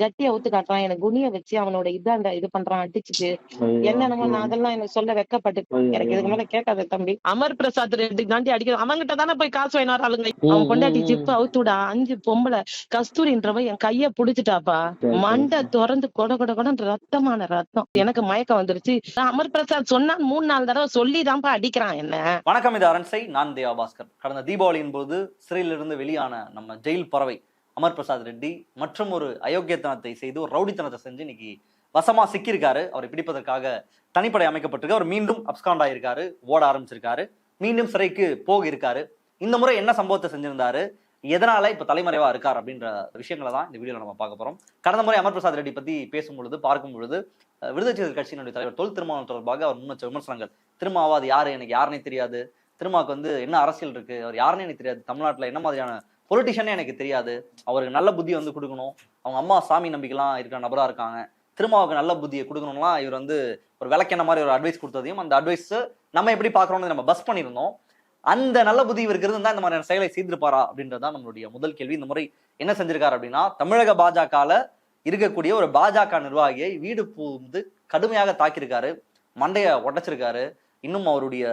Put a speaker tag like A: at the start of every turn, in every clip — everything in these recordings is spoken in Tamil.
A: ஜட்டியை அவுத்து காட்டுறான். எனக்கு குனிய வச்சு அவனோட இதாண்ட இது பண்றான் அடிச்சுட்டு என்னென்னமோ நான் அதெல்லாம் எனக்கு சொல்ல வெக்கப்பட்டு எனக்கு இதுக்கு மேல கேட்காத தம்பி. அமர் பிரசாத் ரெட்டி தாண்டி அடிக்கிறான் அவன்கிட்ட தானே போய் காசு வாங்கிட்டு வர ஆளுங்க. அவன் பொண்டாட்டி ஜிப்பு அவுத்துடா அஞ்சு பொம்பளை கஸ்தூரின்றவ என் கைய புடிச்சிட்டாப்பா. மண்டை திறந்து கொட கொட கொடன்னு ரத்தமான ரத்தம். எனக்கு மயக்கம் வந்துருச்சு. நான் அமர் பிரசாத் சொன்னா மூணு நாலு தடவை சொல்லிதான்ப்பா அடிக்கிறான் என்ன.
B: வணக்கம் இது அரண்சை. நான் தேவா பாஸ்கர். கடந்த தீபாவளியின் போது சிறையிலிருந்து வெளியான நம்ம ஜெயில் பறவை அமர் பிரசாத் ரெட்டி மற்றும் ஒரு அயோக்கியத்தனத்தை செய்து ஒரு ரவுடித்தனத்தை செஞ்சு இன்னைக்கு வசமா சிக்கியிருக்காரு. அவரை பிடிப்பதற்காக தனிப்படை அமைக்கப்பட்டிருக்கு. அவர் மீண்டும் அப்ஸ்காண்ட் ஆயிருக்காரு ஓட ஆரம்பிச்சிருக்காரு. மீண்டும் சிறைக்கு போக இருக்காரு இந்த முறை என்ன சம்பவத்தை செஞ்சிருந்தாரு? எதனால இப்ப தலைமறைவா இருக்கார் அப்படின்ற விஷயங்களை தான் இந்த வீடியோல நம்ம பார்க்க போறோம். கடந்த முறை அமர் பிரசாத் ரெட்டி பத்தி பேசும் பொழுது பார்க்கும் பொழுது விடுதலை கட்சியினுடைய தலைவர் தொல் திருமணம் தொடர்பாக அவர் முன்வச்ச விமர்சனங்கள். திருமாவாது யாரு? எனக்கு யாருன்னே தெரியாது. திருமாவுக்கு வந்து என்ன அரசியல் இருக்கு? அவர் யாருன்னே எனக்கு தெரியாது. தமிழ்நாட்டில் என்ன மாதிரியான பொலிட்டிஷியனே எனக்கு தெரியாது. அவருக்கு நல்ல புத்தி வந்து கொடுக்கணும். அவங்க அம்மா சாமி நம்பிக்கைலாம் இருக்கிற நபரா இருக்காங்க. திருமாவுக்கு நல்ல புத்தியை கொடுக்கணும்லாம் இவர் வந்து ஒரு விளக்கென்ன மாதிரி ஒரு அட்வைஸ் கொடுத்ததையும் அந்த அட்வைஸ் நம்ம எப்படி பார்க்குறோம்னு நம்ம பஸ் பண்ணியிருந்தோம். அந்த நல்ல புத்தி இவருக்கு இருந்தால் இந்த மாதிரியான செயலை செய்திருப்பாரா அப்படின்றது தான் நம்மளுடைய முதல் கேள்வி. இந்த முறை என்ன செஞ்சிருக்காரு அப்படின்னா தமிழக பாஜகவில் இருக்கக்கூடிய ஒரு பாஜக நிர்வாகியை வீடு பூந்து கடுமையாக தாக்கியிருக்காரு. மண்டையை உடைச்சிருக்காரு. இன்னும் அவருடைய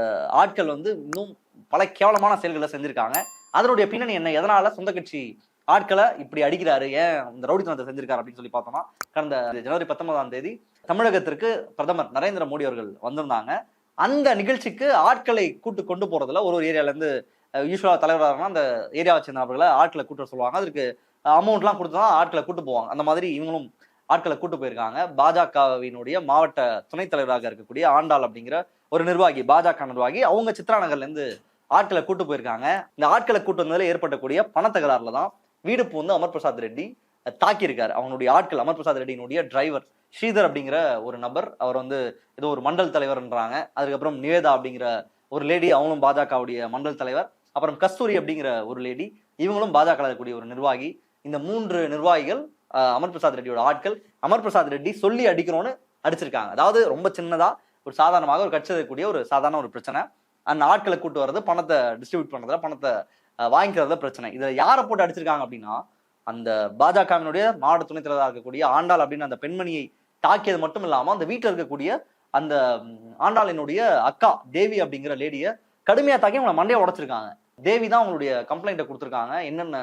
B: ஆட்கள் வந்து இன்னும் பல கேவலமான செயல்களை செஞ்சுருக்காங்க. அதனுடைய பின்னணி என்ன? எதனால சொந்த கட்சி ஆட்களை இப்படி அடிக்கிறாரு? ஏன் இந்த ரவுடித்தனத்தை செஞ்சிருக்காரு அப்படின்னு சொல்லி பார்த்தோம்னா கடந்த ஜனவரி பத்தொன்பதாம் தேதி தமிழகத்திற்கு பிரதமர் நரேந்திர மோடி அவர்கள் வந்திருந்தாங்க. அந்த நிகழ்ச்சிக்கு ஆட்களை கூட்டு கொண்டு போறதுல ஒரு ஒரு ஏரியால இருந்து யூஸ்வலா தலைவராக அந்த ஏரியாவை சேர்ந்த நபர்களை ஆட்களை கூட்டு வர சொல்லுவாங்க. அதுக்கு அமௌண்ட்லாம் கொடுத்து தான் ஆட்களை கூட்டு போவாங்க. அந்த மாதிரி இவங்களும் ஆட்களை கூட்டு போயிருக்காங்க. பாஜகவினுடைய மாவட்ட துணைத் தலைவராக இருக்கக்கூடிய ஆண்டாள் அப்படிங்கிற ஒரு நிர்வாகி பாஜக நிர்வாகி அவங்க சித்ரா நகர்ல இருந்து ஆட்களை கூட்டு போயிருக்காங்க. இந்த ஆட்களை கூட்டு வந்ததுல ஏற்பட்டக்கூடிய பணத்தகராறுல தான் வீடு பூந்து அமர் பிரசாத் ரெட்டி தாக்கியிருக்காரு. அவனுடைய ஆட்கள் அமர் பிரசாத் ரெட்டியினுடைய டிரைவர் ஸ்ரீதர் அப்படிங்கிற ஒரு நபர். அவர் வந்து ஏதோ ஒரு மண்டல் தலைவர்ன்றாங்க. அதுக்கப்புறம் நிவேதா அப்படிங்கிற ஒரு லேடி அவங்களும் பாஜகவுடைய மண்டல் தலைவர். அப்புறம் கஸ்தூரி அப்படிங்கிற ஒரு லேடி இவங்களும் பாஜக இருக்கக்கூடிய ஒரு நிர்வாகி. இந்த மூன்று நிர்வாகிகள் அமர் பிரசாத் ரெட்டியோட ஆட்கள் அமர் பிரசாத் ரெட்டி சொல்லி அடிக்கிறோன்னு அடிச்சிருக்காங்க. அதாவது ரொம்ப சின்னதா ஒரு சாதாரணமாக ஒரு கட்சி இருக்கக்கூடிய ஒரு சாதாரண ஒரு பிரச்சனை. அந்த ஆட்களை கூட்டு வர்றது பணத்தை டிஸ்ட்ரிபியூட் பண்றதுல பணத்தை வாங்கிக்கிறது வாங்கிக்கிறதுல பிரச்சனை. இதை யாரை போட்டு அடிச்சிருக்காங்க அப்படின்னா அந்த பாஜகவினுடைய மாவட்ட துணைத் தலைவராக இருக்கக்கூடிய ஆண்டாள் அப்படின்னு அந்த பெண்மணியை தாக்கியது மட்டும் இல்லாமல் அந்த வீட்டில் இருக்கக்கூடிய அந்த ஆண்டாளினுடைய அக்கா தேவி அப்படிங்கிற லேடியை கடுமையாக தாக்கி அவங்களை மண்டையை உடைச்சிருக்காங்க. தேவி தான் அவங்களுடைய கம்ப்ளைண்ட்டை கொடுத்துருக்காங்க. என்னென்ன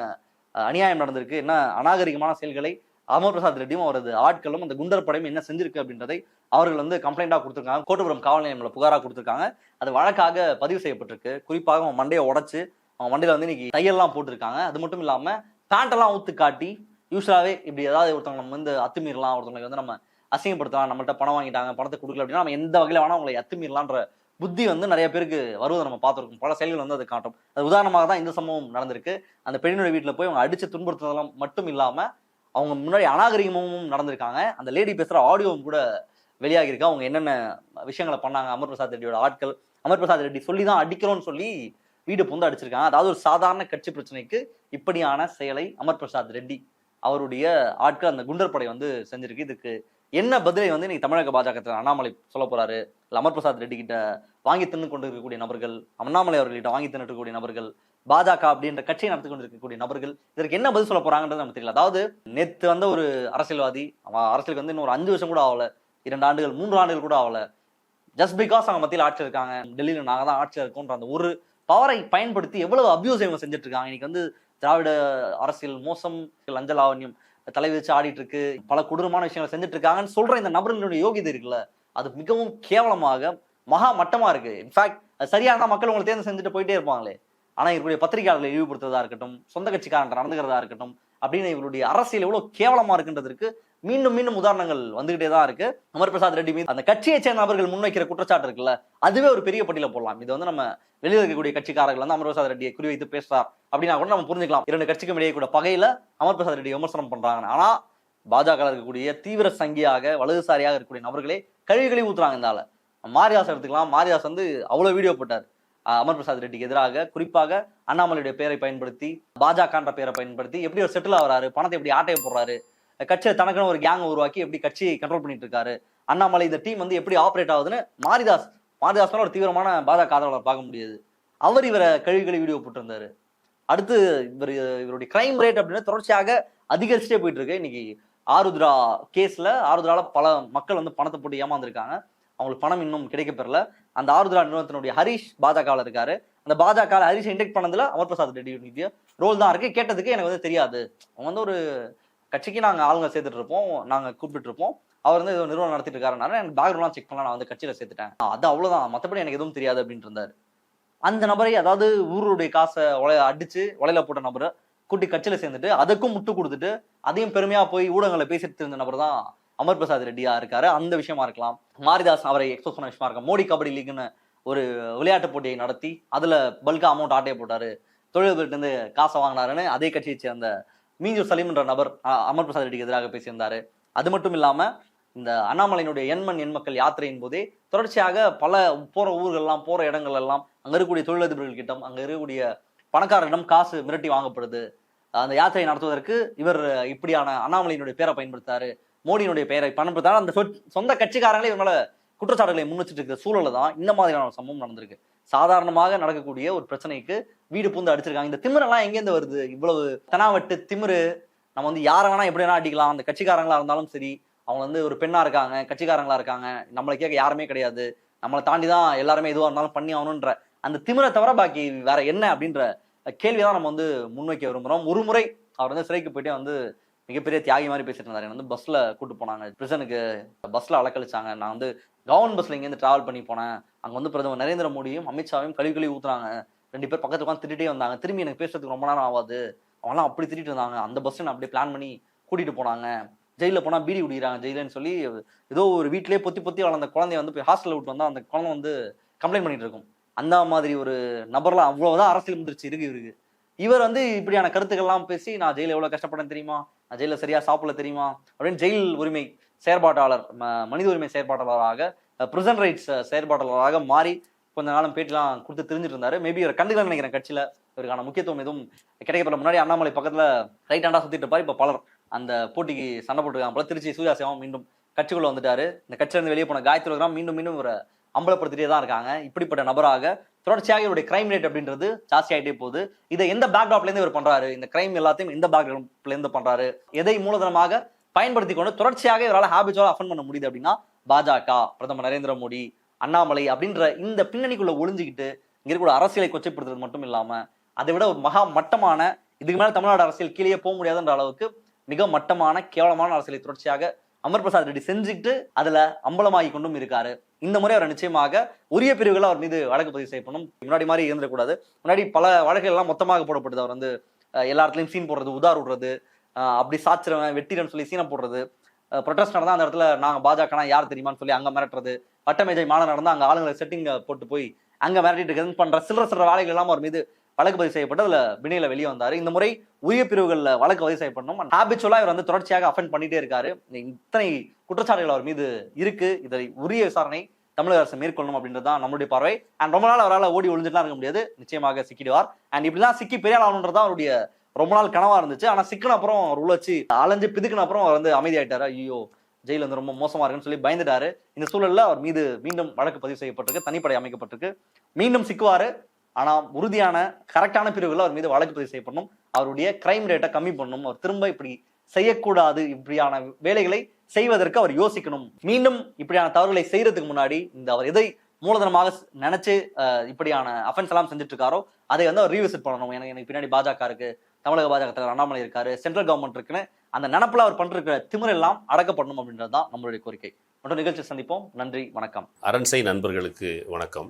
B: அநியாயம் நடந்திருக்கு என்ன அநாகரிகமான செயல்களை அமர் பிரசாத் ரெட்டியும் அவரது ஆட்களும் அந்த குண்டர் படையும் என்ன செஞ்சிருக்கு அப்படின்றதை அவர்கள் வந்து கம்ப்ளைண்ட்டாக கொடுத்துருக்காங்க. கோட்டபுரம் காவல் நிலையம்ல புகாராக கொடுத்துருக்காங்க. அது வழக்காக பதிவு செய்யப்பட்டிருக்கு. குறிப்பாக அவன் மண்டையை உடைச்சு அவன் மண்டையில் வந்து இன்னைக்கு தையெல்லாம் போட்டிருக்காங்க. அது மட்டும் இல்லாமல் பேண்டெல்லாம் ஊத்து காட்டி யூஸ்வலாகவே இப்படி ஏதாவது ஒருத்தவங்க நம்ம வந்து அத்துமீறலாம் ஒருத்தவங்களுக்கு வந்து நம்ம அசிங்கப்படுத்தலாம் நம்மள்ட்ட பணம் வாங்கிட்டாங்க பணத்தை கொடுக்கல அப்படின்னா நம்ம எந்த வகையில் வேணால் அவங்களை அத்துமீறலான்ற புத்தி வந்து நிறைய பேருக்கு வருவதை நம்ம பார்த்துருக்கோம். பல செயல்கள் வந்து அது காட்டும். அது உதாரணமாக தான் இந்த சம்பவம் நடந்திருக்கு. அந்த பெண்ணுடைய வீட்டில் போய் அவங்க அடித்து துன்புறுத்துறதெல்லாம் மட்டும் இல்லாமல் அவங்க முன்னாடி அநாகரிகமும் நடந்திருக்காங்க. அந்த லேடி பேசுகிற ஆடியோவும் கூட வெளியாகிருக்கு அவங்க என்னென்ன விஷயங்களை பண்ணாங்க? அமர் பிரசாத் ரெட்டியோட ஆட்கள். அமர் பிரசாத் ரெட்டி சொல்லி தான் அடிக்கிறோம்னு சொல்லி வீடு புந்து அடிச்சிருக்காங்க. அதாவது ஒரு சாதாரண கட்சி பிரச்சனைக்கு இப்படியான செயலை அமர் பிரசாத் ரெட்டி அவருடைய ஆட்கள் அந்த குண்டர் படை வந்து செஞ்சிருக்கு. இதுக்கு என்ன பதிலை வந்து இன்னைக்கு தமிழக பாஜக அண்ணாமலை சொல்ல போறாரு? இல்லை அமர் பிரசாத் ரெட்டி கிட்ட வாங்கி தின்னு கொண்டு இருக்கக்கூடிய நபர்கள் அண்ணாமலை அவர்கள்கிட்ட வாங்கி தின்னு இருக்கக்கூடிய நபர்கள் பாஜக அப்படின்ற கட்சியை நடத்தி கொண்டிருக்கக்கூடிய நபர்கள் இதற்கு என்ன பதில் சொல்ல போறாங்கன்றது நமக்கு தெரியல. அதாவது நேத்து வந்த ஒரு அரசியல்வாதி அவன் அரசியலுக்கு வந்து இன்னும் ஒரு அஞ்சு வருஷம் கூட ஆகல இரண்டு ஆண்டுகள் மூன்று ஆண்டுகள் கூட ஆகல. ஜஸ்ட் பிகாஸ் அவங்க மத்தியில் ஆட்சியில் இருக்காங்க டெல்லியில் நாங்கள் தான் ஆட்சியில் இருக்கோன்ற அந்த ஒரு பவரை பயன்படுத்தி எவ்வளவு அபியூஸ் இவங்க செஞ்சுட்டு இருக்காங்க இன்னைக்கு வந்து திராவிட அரசியல் மோசம் லஞ்ச லாவண்யம் தலை வச்சு ஆடிட்டு இருக்கு பல கொடூரமான விஷயங்களை செஞ்சுட்டு இருக்காங்கன்னு சொல்ற இந்த நபர்களுடைய யோகிதை இருக்குல்ல அது மிகவும் கேவலமாக மகா மட்டமா இருக்கு. இன்ஃபேக்ட் அது சரியான மக்கள் உங்களை தேர்ந்து செஞ்சுட்டு போயிட்டே இருப்பாங்களே. ஆனா இவருடைய பத்திரிகையாளர்களை இழிவுபடுத்துறதா இருக்கட்டும் சொந்த கட்சிக்காரன் நடந்துக்கிறதா இருக்கட்டும் அப்படின்னு இவருடைய அரசியல் எவ்வளவு கேவலமா இருக்குன்றதுக்கு மீண்டும் மீண்டும் உதாரணங்கள் வந்துகிட்டே தான் இருக்கு. அமர் பிரசாத் ரெட்டி மீது அந்த கட்சியை சேர்ந்த நபர்கள் முன்வைக்கிற குற்றச்சாட்டு இருக்குல்ல அதுவே ஒரு பெரிய பட்டியல போடலாம். இது வந்து நம்ம வெளியில் இருக்கக்கூடிய கட்சிக்காரர்கள் வந்து அமர் பிரசாத் ரெட்டியை குறிவைத்து பேசுறார் அப்படின்னா கூட நம்ம புரிஞ்சுக்கலாம். இரண்டு கட்சிக்கும் இடையே கூட பகையில அமர் பிரசாத் ரெட்டி விமர்சனம் பண்றாங்க. ஆனா பாஜக இருக்கக்கூடிய தீவிர சங்கியாக வலதுசாரியாக இருக்கக்கூடிய நபர்களே கழுவி ஊத்துறாங்க இந்த ஆளை மாரிதாஸ் எடுத்துக்கலாம். மாரிதாஸ் வந்து அவ்வளவு வீடியோ போட்டார். அமர் பிரசாத் ரெட்டிக்கு எதிராக குறிப்பாக அண்ணாமலையுடைய பெயரை பயன்படுத்தி பாஜகன்ற பெயரை பயன்படுத்தி எப்படி ஒரு செட்டில் ஆகிறாரு பணத்தை எப்படி ஆட்டைய போடுறாரு கட்சியை தனக்குன்னு ஒரு கேங்கை உருவாக்கி எப்படி கட்சியை கண்ட்ரோல் பண்ணிட்டு இருக்காரு அண்ணாமலை இந்த டீம் வந்து எப்படி ஆப்ரேட் ஆகுதுன்னு மாரிதாஸ் மாரிதாஸ் மேல ஒரு தீவிரமான பாஜக ஆதரவாளர் பார்க்க முடியாது. அவர் இவரை கழுவி கழுவி வீடியோ போட்டிருந்தாரு. அடுத்து இவர் இவருடைய கிரைம் ரேட் அப்படின்னு தொடர்ச்சியாக அதிகரிச்சுட்டே போயிட்டு இருக்கு. இன்னைக்கு ஆருத்ரா கேஸ்ல ஆருத்ரால பல மக்கள் வந்து பணத்தை போட்டு ஏமாந்துருக்காங்க. அவங்களுக்கு பணம் இன்னும் கிடைக்க பெறல அந்த ஆறுதலா நிறுவனத்தினுடைய ஹரிஷ் பாஜகவில் இருக்காரு. அந்த பாஜக ஹரிஷ் இன்டெக்ட் பண்ணதுல அமர் பிரசாத் ரெட்டி ரோல் தான் இருக்கு. கேட்டதுக்கு எனக்கு வந்து தெரியாது. அவங்க வந்து ஒரு கட்சிக்கு நாங்க ஆளுங்க சேர்த்துட்டு இருப்போம். நாங்க கூப்பிட்டு இருப்போம். அவர் வந்து ஏதோ நிறுவனம் நடத்திட்டு இருக்காருனால எனக்கு பேக்ரவுண்ட்லாம் செக் பண்ணலாம். நான் வந்து கட்சியில சேர்த்துட்டேன். அது அவ்வளவுதான். மத்தபடி எனக்கு எதுவும் தெரியாது அப்படின்ட்டு இருந்தாரு அந்த நபரை அதாவது ஊருடைய காசை உலைய அடிச்சு உலையில போட்ட நபரை கூட்டி கட்சியில சேர்ந்துட்டு அதுக்கும் முட்டு கொடுத்துட்டு அதையும் பெருமையா போய் ஊடகங்களை பேசிட்டு இருந்த நபர் தான் அமர் பிரசாத் ரெட்டியா இருக்காரு. அந்த விஷயமா இருக்கலாம். மாரிதாஸ் அவரை எக்ஸ்போஸ் பண்ண விஷயமா இருக்கலாம். மோடி கபடி லீக்னு ஒரு விளையாட்டு போட்டியை நடத்தி அதுல பல்கா அமௌண்ட் ஆட்டையை போட்டாரு. தொழிலதிபர்கிட்ட இருந்து காசை வாங்கினாருன்னு அதே கட்சியை சேர்ந்த மீஞ்சூர் சலீம்ன்ற நபர் அ- அமர் பிரசாத் ரெட்டிக்கு எதிராக பேசியிருந்தாரு. அது மட்டும் இல்லாம இந்த அண்ணாமலையினுடைய எண்மண் எண்மக்கள் யாத்திரையின் போதே தொடர்ச்சியாக பல போற ஊர்கள்லாம் போற இடங்கள் எல்லாம் அங்க இருக்கக்கூடிய தொழிலதிபர்கள் கிட்டம் அங்க இருக்கக்கூடிய பணக்காரரிடம் காசு மிரட்டி வாங்கப்படுது. அந்த யாத்திரையை நடத்துவதற்கு இவர் இப்படியான அண்ணாமலையினுடைய பேரை பயன்படுத்தாரு மோடியினுடைய பெயரை பயன்படுத்தாரு அந்த சொத்- சொந்த கட்சிக்காரங்களே இவங்கள குற்றச்சாட்டுகளை முன் வச்சுட்டு இருக்கிற சூழல்ல தான் இந்த மாதிரியான சம்பவம் நடந்திருக்கு. சாதாரணமாக நடக்கக்கூடிய ஒரு பிரச்சனைக்கு வீடு பூந்து அடிச்சிருக்காங்க. இந்த திமிரெல்லாம் எங்கேருந்து வருது? இவ்வளவு தனாவட்டு திமிரு. நம்ம வந்து யாரை வேணா எப்படி வேணா அடிக்கலாம். அந்த கட்சிக்காரங்களா இருந்தாலும் சரி அவங்க வந்து ஒரு பெண்ணா இருக்காங்க கட்சிக்காரங்களா இருக்காங்க. நம்மளை கேட்க யாருமே கிடையாது. நம்மளை தாண்டி தான் எல்லாருமே எதுவாக இருந்தாலும் பண்ணி ஆகணுன்ற அந்த திமிரை தவிர பாக்கி வேற என்ன அப்படின்ற கேள்விதான் நம்ம வந்து முன்வைக்க விரும்புகிறோம் ஒரு முறை அவர் வந்து சிறைக்கு போயிட்டே வந்து மிகப்பெரிய தியாகி மாதிரி பேசிட்டு இருந்தாரு. வந்து பஸ்ல கூட்டு போனாங்க. பிரசனுக்கு பஸ்ல அலக்கழிச்சாங்க. நான் வந்து கவர்மெண்ட் பஸ்ல இங்கேருந்து டிராவல் பண்ணி போனேன். அங்க வந்து பிரதமர் நரேந்திர மோடியும் அமித்ஷாவையும் கழுவி கழுவி ஊத்துறாங்க ரெண்டு பேர் பக்கத்து உட்காந்து திட்டிட்டே வந்தாங்க. திரும்பி எனக்கு பேசுறதுக்கு ரொம்ப நேரம் ஆகாது. அவங்களாம் அப்படி திட்டிட்டு இருந்தாங்க. அந்த பஸ்ஸை நான் அப்படியே பிளான் பண்ணி கூட்டிட்டு போனாங்க. ஜெயில போனா பீடி குடிக்கிறாங்க ஜெயிலன்னு சொல்லி ஏதோ ஒரு வீட்டிலே பொத்தி பொத்தி வளர்ந்த குழந்தைய வந்து போய் ஹாஸ்டல்ல விட்டு வந்தா அந்த குழந்தை வந்து கம்ப்ளைண்ட் பண்ணிட்டு இருக்கும். அந்த மாதிரி ஒரு நபர்லாம் அவ்வளவுதான் அரசியல் முதிர்ச்சி இருக்கு இருக்கு இவர் வந்து இப்படியான கருத்துக்கள்லாம் பேசி நான் ஜெயிலில் எவ்வளோ கஷ்டப்படுறேன் தெரியுமா? நான் ஜெயிலில் சரியாக சாப்பிடல தெரியுமா? அப்படின்னு ஜெயில் உரிமை செயற்பாட்டாளர் ம- மனித உரிமை செயற்பாட்டாளராக பிரிசன் ரைட்ஸ் செயற்பாட்டாளராக மாறி கொஞ்ச நாளும் பேட்டிலாம் கொடுத்து தெரிஞ்சுட்டு இருந்தாரு மேபி இவர் கண்டுக்கல நினைக்கிறேன் கட்சியில். இவருக்கான முக்கியத்துவம் எதுவும் கிடைக்கப்பட முன்னாடி அண்ணாமலை பக்கத்தில் ரைட் ஹேண்டாக சுற்றிட்டு இருப்பார். இப்போ பலர் அந்த போட்டிக்கு சண்டை போட்டுருக்காங்க போல. திருச்சி சூர்யா சேவம் மீண்டும் கட்சிக்குள்ளே வந்துட்டாரு. இந்த கட்சியிலேருந்து வெளியே போன காயத்ரி மீண்டும் மீண்டும் இவரை அம்பலப்படுத்திட்டே தான் இருக்காங்க. இப்படிப்பட்ட நபராக தொடர்ச்சியாக இவருடைய கிரைம் ரேட் அப்படின்றது ஜாஸ்தி ஆகிட்டே போகுது. இதை எந்த பேக்ராப்லேருந்து இவர் பண்ணுறாரு இந்த கிரைம் எல்லாத்தையும் எந்த பேக்ராப்ல பண்ணுறாரு எதை மூலதனமாக பயன்படுத்தி கொண்டு தொடர்ச்சியாக இவரால் ஹேபிட்ஸோட அஃபன் பண்ண முடியுது அப்படின்னா பாஜக பிரதமர் நரேந்திர மோடி அண்ணாமலை அப்படின்ற இந்த பின்னணிக்குள்ளே ஒளிஞ்சிக்கிட்டு இங்கே இருக்கிற அரசியலை கொச்சைப்படுத்துறது மட்டும் இல்லாமல் அதை விட ஒரு மகா மட்டமான இதுக்கு மேலே தமிழ்நாடு அரசியல் கீழே போக முடியாதுன்ற அளவுக்கு மிக மட்டமான கேவலமான அரசியலை தொடர்ச்சியாக அமர் பிரசாத் ரெட்டி செஞ்சுக்கிட்டு அதில் அம்பலமாகி கொண்டும் இருக்காரு. இந்த முறை அவர் நிச்சயமாக உரிய பிரிவுகள் அவர் மீது வழக்கு பதிவு செய்யப்படும் முன்னாடி மாதிரி இருந்துடக்கூடாது. முன்னாடி பல வழக்குகள் எல்லாம் மொத்தமாக போடப்படுது. அவர் வந்து எல்லா இடத்துலையும் சீன் போடுறது உதார் விடுறது அப்படி சாச்சிரவன் வெட்டிடன்னு சொல்லி சீனை போடுறது ப்ரொட்டஸ்ட் நடந்தா அந்த இடத்துல நாங்க பாஜகனா யார் தெரியுமான்னு சொல்லி அங்க மிரட்டுறது வட்டமேஜை மாலை நடந்தா அங்க ஆளுங்களை செட்டிங் போட்டு போய் அங்க மிரட்டிட்டு இருக்கிறது பண்ற சில்லற சில்லற வேலைகள் எல்லாம் அவர் மீது வழக்கு பதிவு செய்யப்பட்டு அதில் பிணையில் வெளியே வந்தார். இந்த முறை உரிய பிரிவுகளில் வழக்கு பதிவு செய்யப்படணும். ஹாபிச்சுவலாக இவர் வந்து தொடர்ச்சியாக அஃபெண்ட் பண்ணிட்டே இருக்காரு. இத்தனை குற்றச்சாட்டுகள் அவர் மீது இருக்கு. இதை உரிய விசாரணை தமிழக அரசு மேற்கொள்ளணும் அப்படின்றது தான் நம்மளுடைய பார்வை. அண்ட் ரொம்ப நாள் அவரால் ஓடி ஒளிஞ்சுட்டுலாம் இருக்க முடியாது. நிச்சயமாக சிக்கிடுவார். அண்ட் இப்படிலாம் சிக்கி பெரிய ஆகணுன்றது தான் அவருடைய ரொம்ப நாள் கனவாக இருந்துச்சு. ஆனால் சிக்கின அப்புறம் அவர் உள்ள அலைஞ்சு பிதுக்கின அப்புறம் அவர் வந்து அமைதியாயிட்டார். ஐயோ ஜெயில் வந்து ரொம்ப மோசமாக இருக்குன்னு சொல்லி பயந்துட்டாரு. இந்த சூழலில் அவர் மீது மீண்டும் வழக்கு பதிவு செய்யப்பட்டிருக்கு. தனிப்படை அமைக்கப்பட்டிருக்கு. மீண்டும் சிக்குவார். ஆனால் உறுதியான கரெக்டான பிரிவுகள் அவர் மீது வழக்கு பதிவு செய்யப்படணும். அவருடைய கிரைம் ரேட்டை கம்மி பண்ணணும். அவர் திரும்ப இப்படி செய்யக்கூடாது இப்படியான வேலைகளை செய்வதற்கு அவர் யோசிக்கணும். மீண்டும் இப்படியான தவறுகளை செய்யறதுக்கு முன்னாடி இந்த அவர் எதை மூலதனமாக நினைச்சு இப்படியான அஃபென்ஸ் எல்லாம் செஞ்சுட்டு இருக்காரோ அதை வந்து அவர் ரீவிசிட் பண்ணணும். எனக்கு எனக்கு பின்னாடி பாஜக இருக்கு தமிழக பாஜக தலைவர் அண்ணாமலை இருக்காரு சென்ட்ரல் கவர்மெண்ட் இருக்குன்னு அந்த நினப்பில் அவர் பண்ணிருக்கிற திமிர் எல்லாம் அடக்கப்படணும் அப்படின்றது தான் நம்மளுடைய கோரிக்கை. மற்றும் நிகழ்ச்சி சந்திப்போம். நன்றி வணக்கம்.
C: அரண்சை நண்பர்களுக்கு வணக்கம்.